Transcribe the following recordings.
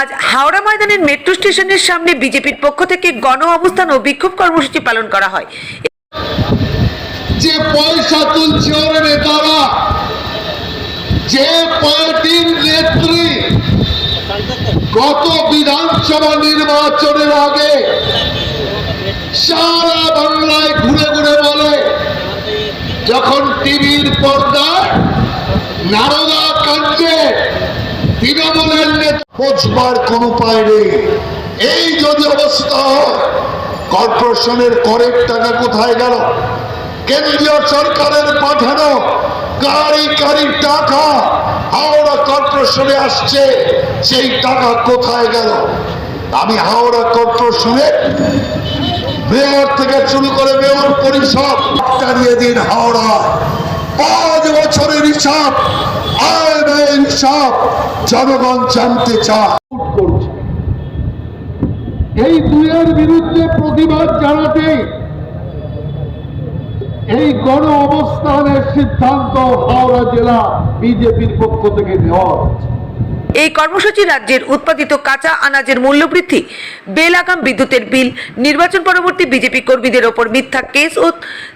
আজ হাওড়া ময়দানের মেট্রো স্টেশনের সামনে বিজেপির পক্ষ থেকে গণ অবস্থান ও বিক্ষোভ কর্মসূচি পালন করা হয়। যে পয়সা তুলছে ওর নেতারা, যে পার্টির নেত্রী, গত বিধানসভা নির্বাচনের আগে সারা বাংলায় ঘুরে ঘুরে বলে, যখন টিভির পর্দায় নারদা পৌঁছবার কোনো উপায় নেই। এই যদি অবস্থা হয়, কর্পোরেশনের করের টাকা কোথায় গেল? কেন্দ্রীয় সরকারের পাঠানো গাড়ি গাড়ি টাকা হাওড়া কর্পোরেশনে আসছে, সেই টাকা কোথায় গেল? আমি হাওড়া কর্পোরেশনের মেয়র থেকে শুরু করে মেয়র পরিষদ টানিয়ে দিন হাওড়া পাঁচ হিসাব আয় ব্যয়ের হিসাব জনগণ জানতে এই দুয়ের বিরুদ্ধে প্রতিবাদ জানাতে এই গণ অবস্থানের সিদ্ধান্ত হাওড়া জেলা বিজেপির পক্ষ থেকে নেওয়া হচ্ছে। এই কর্মসূচি রাজ্যের উৎপাদিত কাঁচা আনাজের মূল্য মূল্যবৃদ্ধি, বেলাগাম বিদ্যুতের বিল, নির্বাচন পরবর্তী বিজেপি কর্মীদের ওপর মিথ্যা কেস ও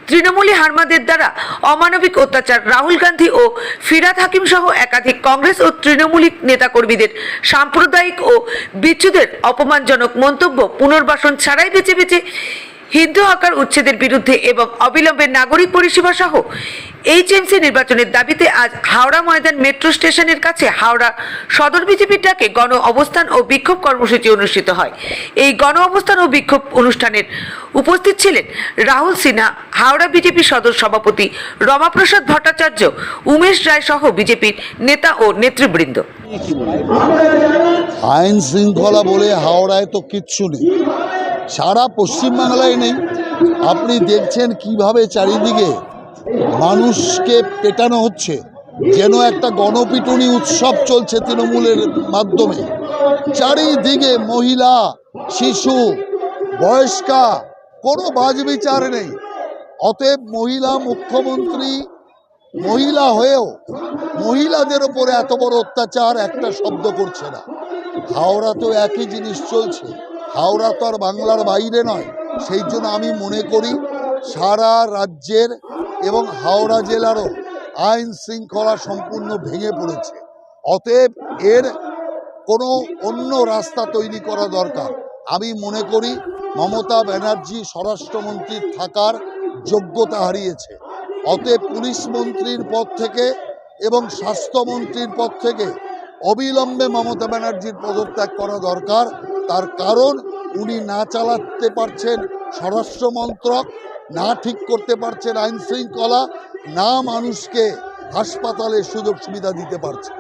তৃণমূলী হারমাদের দ্বারা অমানবিক অত্যাচার রাহুল গান্ধী ও ফিরাদ হাকিম সহ একাধিক কংগ্রেস ও তৃণমূলী নেতাকর্মীদের সাম্প্রদায়িক ও বিচ্ছুদের অপমানজনক মন্তব্য পুনর্বাসন ছাড়াই বেছে বেছে হিন্দু হকার উচ্ছেদের বিরুদ্ধে এবং অবিলম্বে নাগরিক পরিষেবা সহ এইচএমসি নির্বাচনের দাবিতে আজ হাওড়া ময়দান মেট্রো স্টেশনের কাছে হাওড়া সদর বিজেপির ডাকে গণ অবস্থান ও বিক্ষোভ কর্মসূচি অনুষ্ঠিত হয়। এই গণ অবস্থান ও বিক্ষোভ অনুষ্ঠানের উপস্থিত ছিলেন রাহুল সিনহা, হাওড়া বিজেপি সদর সভাপতি রমাপ্রসাদ ভট্টাচার্য, উমেশ রায় সহ বিজেপির নেতা ও নেতৃবৃন্দ। আইন শৃঙ্খলা বলে হাওড়ায় তো কিচ্ছু নেই। সারা পশ্চিমবাংলায় নেই। আপনি দেখছেন কীভাবে চারিদিকে মানুষকে পেটানো হচ্ছে, যেন একটা গণপিটুনি উৎসব চলছে তৃণমূলের মাধ্যমে। চারিদিকে মহিলা, শিশু, বয়স্কা, কোনো বাজবিচার নেই। অতএব মহিলা মুখ্যমন্ত্রী, মহিলা হয়েও মহিলাদের ওপরে এত বড় অত্যাচার একটা শব্দ করছে না। হাওড়া তো একই জিনিস চলছে। হাওড়া তো আর বাংলার বাইরে নয়। সেই জন্য আমি মনে করি সারা রাজ্যের এবং হাওড়া জেলারও আইন শৃঙ্খলা সম্পূর্ণ ভেঙে পড়েছে। অতএব এর কোনো অন্য রাস্তা তৈরি করা দরকার। আমি মনে করি মমতা ব্যানার্জি স্বরাষ্ট্রমন্ত্রীর থাকার যোগ্যতা হারিয়েছে। অতএব পুলিশ মন্ত্রীর পদ থেকে এবং স্বাস্থ্যমন্ত্রীর পদ থেকে অবিলম্বে মমতা ব্যানার্জির পদত্যাগ করা দরকার। তার কারণ উনি না চালাতে পারছেন স্বরাষ্ট্র মন্ত্রক না ঠিক করতে পারছেন আইন শৃঙ্খলা না মানুষকে হাসপাতালে সুযোগ সুবিধা দিতে পারছে